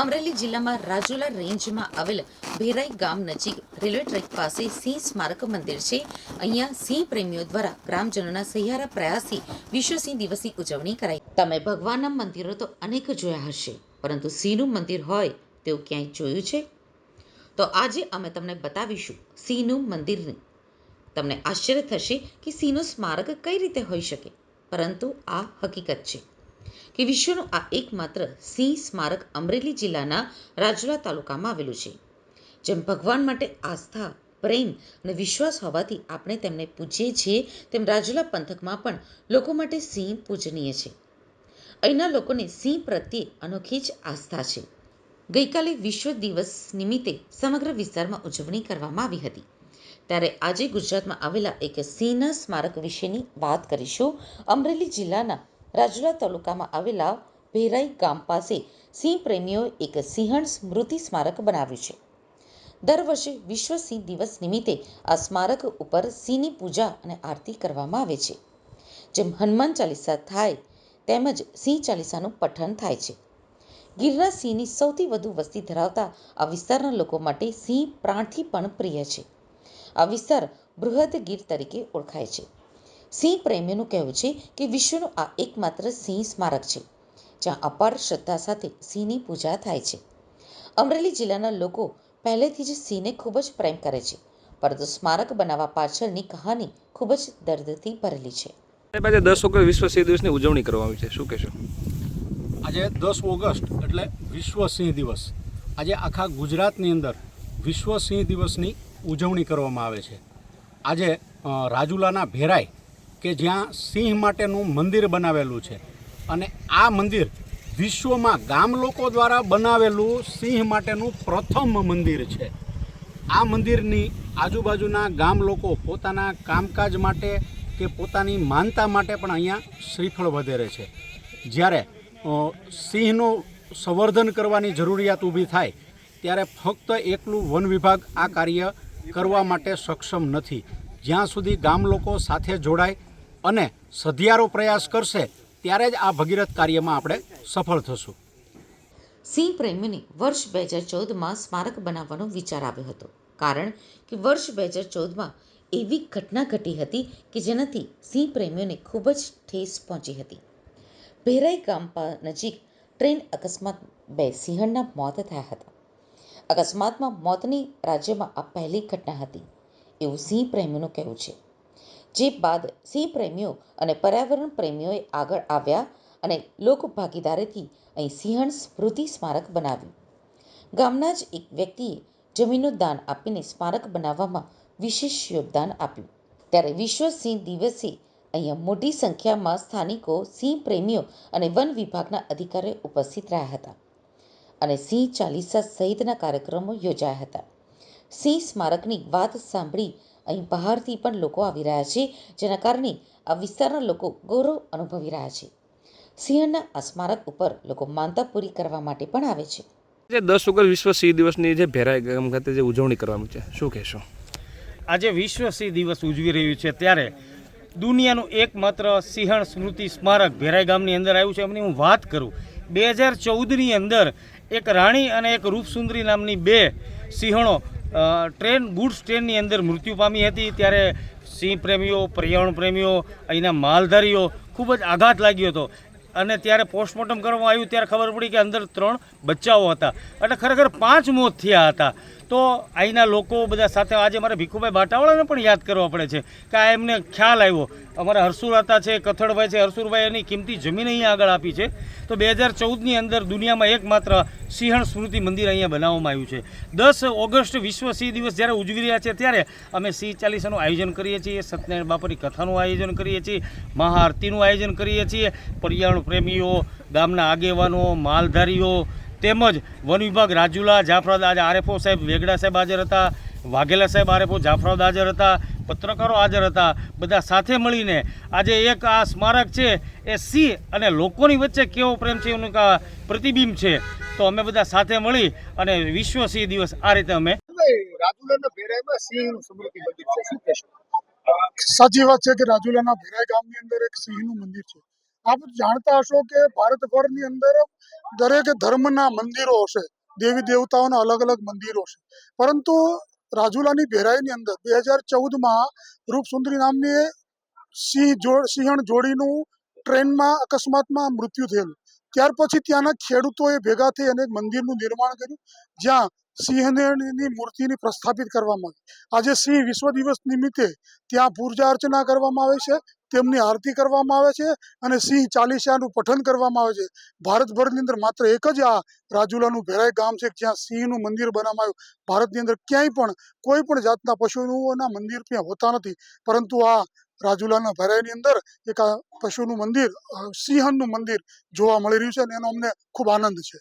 અમરેલી જિલ્લામાં રાજુલા રેન્જમાં આવેલ ભેરાઈ ગામ નજીક રેલવે ટ્રેક પાસે સિંહ સ્મારક મંદિર છે. અહીંયા સિંહ પ્રેમીઓ દ્વારા ગ્રામજનોના સહિયારા પ્રયાસથી વિશ્વ સિંહ દિવસની ઉજવણી કરાઈ. તમે ભગવાનના મંદિરો તો અનેક જોયા હશે, પરંતુ સિંહનું મંદિર હોય તેવું ક્યાંય જોયું છે? તો આજે અમે તમને બતાવીશું સિંહનું મંદિર. તમને આશ્ચર્ય થશે કે સિંહનું સ્મારક કઈ રીતે હોઈ શકે, પરંતુ આ હકીકત છે. કે વિશ્વનું આ એકમાત્ર સિંહ સ્મારક અમરેલી જિલ્લાના રાજુલા તાલુકામાં આવેલું છે. જેમ ભગવાન માટે આસ્થા, પ્રેમ અને વિશ્વાસ હોવાથી આપણે તેમને પૂજીએ છીએ, તેમ રાજુલા પંથકમાં પણ લોકો માટે સિંહ પૂજનીય છે. અહીંના લોકોને સિંહ પ્રત્યે અનોખી જ આસ્થા છે. ગઈકાલે વિશ્વ દિવસ નિમિત્તે સમગ્ર વિસ્તારમાં ઉજવણી કરવામાં આવી હતી. ત્યારે આજે ગુજરાતમાં આવેલા એક સિંહના સ્મારક વિશેની વાત કરીશું. અમરેલી જિલ્લાના રાજુલા તાલુકામાં આવેલા ભેરાઈ ગામ પાસે સિંહ પ્રેમીઓએ એક સિંહણ સ્મૃતિ સ્મારક બનાવ્યું છે. દર વર્ષે વિશ્વ સિંહ દિવસ નિમિત્તે આ સ્મારક ઉપર સિંહની પૂજા અને આરતી કરવામાં આવે છે. જેમ હનુમાન ચાલીસા થાય, તેમજ સિંહ ચાલીસાનું પઠન થાય છે. ગીરના સિંહની સૌથી વધુ વસ્તી ધરાવતા આ વિસ્તારના લોકો માટે સિંહ પ્રાણથી પણ પ્રિય છે. આ વિસ્તાર બૃહદ ગીર તરીકે ઓળખાય છે. સિંહ પ્રેમીનું કહેવું છે કે વિશ્વનું આ એકમાત્ર સિંહ સ્મારક છે જ્યાં અપાર શ્રદ્ધા સાથે સિંહની પૂજા થાય છે. અમરેલી જિલ્લાના લોકો પહેલેથી જ સિંહને ખૂબ જ પ્રેમ કરે છે પરંતુ સ્મારક બનાવવા પાછળની કહાની ખૂબ જ દર્દથી ભરેલી છે. સાહેબ આજે દસ ઓગસ્ટ વિશ્વ સિંહ દિવસની ઉજવણી કરવામાં આવી છે. શું કહેશો? આજે દસ ઓગસ્ટ એટલે વિશ્વ સિંહ દિવસ. આજે આખા ગુજરાતની અંદર વિશ્વ સિંહ દિવસની ઉજવણી કરવામાં આવે છે. આજે રાજુલાના ભેરાઈ કે જ્યાં સિંહ માટેનું મંદિર બનાવેલું છે. અને આ મંદિર વિશ્વમાં ગામ લોકો દ્વારા બનાવેલું સિંહ માટેનું પ્રથમ મંદિર છે. આ મંદિરની આજુબાજુના ગામ લોકો પોતાના કામકાજ માટે કે પોતાની માનતા માટે પણ અહીંયા શ્રીફળ વધેરે છે. જ્યારે સિંહનું સંવર્ધન કરવાની જરૂરિયાત ઊભી થાય, ત્યારે ફક્ત એકલું વન વિભાગ આ કાર્ય કરવા માટે સક્ષમ નથી. જ્યાં સુધી ગામ લોકો સાથે જોડાય અને સધિયારો પ્રયાસ કરશે, ત્યારે જ આ ભગીરથ કાર્યમાં આપણે સફળ થશું. સિંહ પ્રેમીને વર્ષ બે હજાર ચૌદમાં સ્મારક બનાવવાનો વિચાર આવ્યો હતો. કારણ કે વર્ષ બે હજાર ચૌદમાં એવી ઘટના ઘટી હતી કે જેનાથી સિંહ પ્રેમીઓને ખૂબ જ ઠેસ પહોંચી હતી. ભેરાઈ ગામ નજીક ટ્રેન અકસ્માત બે સિંહણના મોત થયા હતા. અકસ્માતમાં મોતની રાજ્યમાં આ પહેલી ઘટના હતી. એવું સિંહ પ્રેમીનું કહેવું છે. જે બાદ સિંહ પ્રેમીઓ અને પર્યાવરણ પ્રેમીઓએ આગળ આવ્યા અને લોક અહીં સિંહણ સ્મૃતિ સ્મારક બનાવ્યું. ગામના જ એક વ્યક્તિએ જમીનનું દાન આપીને સ્મારક બનાવવામાં વિશેષ યોગદાન આપ્યું. ત્યારે વિશ્વ સિંહ દિવસે અહીંયા મોટી સંખ્યામાં સ્થાનિકો, સિંહ પ્રેમીઓ અને વન વિભાગના અધિકારીઓ ઉપસ્થિત રહ્યા હતા અને સિંહ ચાલીસા સહિતના કાર્યક્રમો યોજાયા હતા. સિંહ સ્મારકની વાત સાંભળી અહીં બહારથી પણ લોકો આવી રહ્યા છે જેના કારણે આ વિસ્તારના લોકો ગૌરવ અનુભવી રહ્યા છે. સિંહણના આ સ્મારક ઉપર લોકો માનતા પૂરી કરવા માટે પણ આવે છે. જે દસ ઓગસ્ટ વિશ્વ સિંહ દિવસની જે ભેરાઈ ગામ ખાતે જે ઉજવણી કરવામાં છે શું કહેશો? આજે વિશ્વ સિંહ દિવસ ઉજવી રહ્યું છે ત્યારે દુનિયાનું એકમાત્ર સિંહણ સ્મૃતિ સ્મારક ભેરાઈ ગામની અંદર આવ્યું છે. એમની હું વાત કરું બે હજાર ચૌદની અંદર એક રાણી અને એક રૂપસુંદરી નામની બે સિંહણો ટ્રેન ગુડ્સ ટ્રેનની અંદર મૃત્યુ પામી હતી, ત્યારે સિંહ પ્રેમીઓ, પર્યાવરણ પ્રેમીઓ, અહીંના માલધારીઓ ખૂબ જ આઘાત લાગ્યો હતો. અને ત્યારે પોસ્ટમોર્ટમ કરવામાં આવ્યું, ત્યારે ખબર પડી કે અંદર ત્રણ બચ્ચાઓ હતા. એટલે ખરેખર પાંચ મોત થયા હતા. તો અહીંના લોકો બધા સાથે આજે મારે ભીખુભાઈ બાટાવાળાને પણ યાદ કરવા પડે છે કે આ એમને ખ્યાલ આવ્યો. અમારા હરસુરાતા છે, કથળભાઈ છે હરસુરભાઈ એની કિંમતી જમીન અહીંયા આગળ આપી છે. તો બે હજાર ચૌદની અંદર દુનિયામાં એકમાત્ર સિંહણ સ્મૃતિ મંદિર અહીંયા બનાવવામાં આવ્યું છે. દસ ઓગસ્ટ વિશ્વ સિંહ દિવસ જ્યારે ઉજવી રહ્યા છે ત્યારે અમે સિંહ ચાલીસાનું આયોજન કરીએ છીએ, સત્યનારાયણ બાપાની કથાનું આયોજન કરીએ છીએ, મહાઆરતીનું આયોજન કરીએ છીએ. પર્યાવરણ પ્રેમીઓ, ગામના આગેવાનો, માલધારીઓ તેમજ વન વિભાગ રાજુલા જાફરાદ આજે આરએફઓ સાહેબ વેગડા સાહેબ હાજર હતા વાઘેલા સાહેબ આરએફઓ જાફરાદ હાજર હતા પત્રકારો હાજર હતા બધા સાથે મળીને આજે એક આ સ્મારક છે એ સિંહ અને લોકોની વચ્ચે કેવો પ્રેમ છે એનું પ્રતિબિંબ છે. તો અમે બધા સાથે મળી અને વિશ્વ સિંહ દિવસ આ રીતે અમે રાજુલાના ભેરાઈમાં સિંહનું સ્મૃતિ મંદિર છે. સાચી વાત છે કે રાજુલાના ભેરાઈ ગામની અંદર એક સિંહનું મંદિર છે. આપ જાણતા હશો કે ભારતભરની અંદર દરેક ધર્મના મંદિરો હશે, દેવી દેવતાઓના અલગ અલગ મંદિરો છે પરંતુ રાજુલાની ભેરાઈની અંદર બે હજાર ચૌદમાં રૂપસુંદરી નામની સિંહ જોડ સિંહણ જોડીનું ટ્રેનમાં અકસ્માતમાં મૃત્યુ થયેલું. ત્યાર પછી ત્યાંના ખેડૂતોએ ભેગા થઈ અને મંદિરનું નિર્માણ કર્યું, જ્યાં સિંહની મૂર્તિની પ્રસ્થાપિત કરવામાં આવી. આજે સિંહ વિશ્વ દિવસ નિમિત્તે ત્યાં પૂજા અર્ચના કરવામાં આવે છે, તેમની આરતી કરવામાં આવે છે અને સિંહ ચાલીસાનું પઠન કરવામાં આવે છે. ભારતભરની અંદર માત્ર એક જ આ રાજુલાનું ભેરાઈ ગામ છે, જ્યાં સિંહનું મંદિર બનાવવામાં આવ્યું ભારતની અંદર ક્યાંય પણ કોઈ પણ જાતના પશુઓના મંદિર ત્યાં હોતા નથી. પરંતુ આ રાજુલાના ભરાયની અંદર એક આ પશુનું મંદિર સિંહણનું મંદિર જોવા મળી રહ્યું છે અને એનો અમને ખૂબ આનંદ છે.